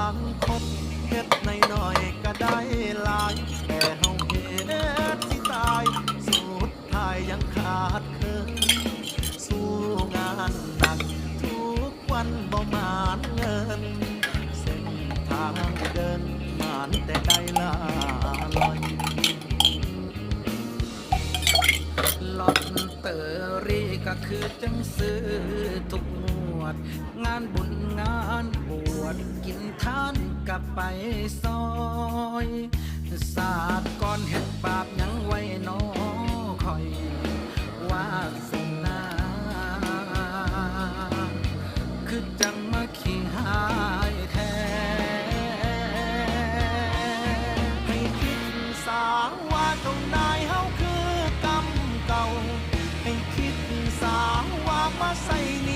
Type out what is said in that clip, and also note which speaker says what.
Speaker 1: างคนเฮ็ดในน้อยก็ได้หลาย แต่เฮาเฮ็ดสิตาย สุดท้ายยังขาดเคินสู้งานหนัก ทุกวันบ่มานเงิน เส้นทางเดินมานแต่ได้ลาลอย
Speaker 2: ลอตเตอรี่ก็คือจังซื้อทุกงวด งานบุญงานบวชกินทานับไปซอยศาสตร์ก่อนเห็ดบาปยังไว้น้อคอยวาสุนา คือจังมาขี้หายแท้
Speaker 1: ให้คิดสางว่าเจ้านายเฮาคือกรรมเก่า ให้คิดสางว่ามาใส่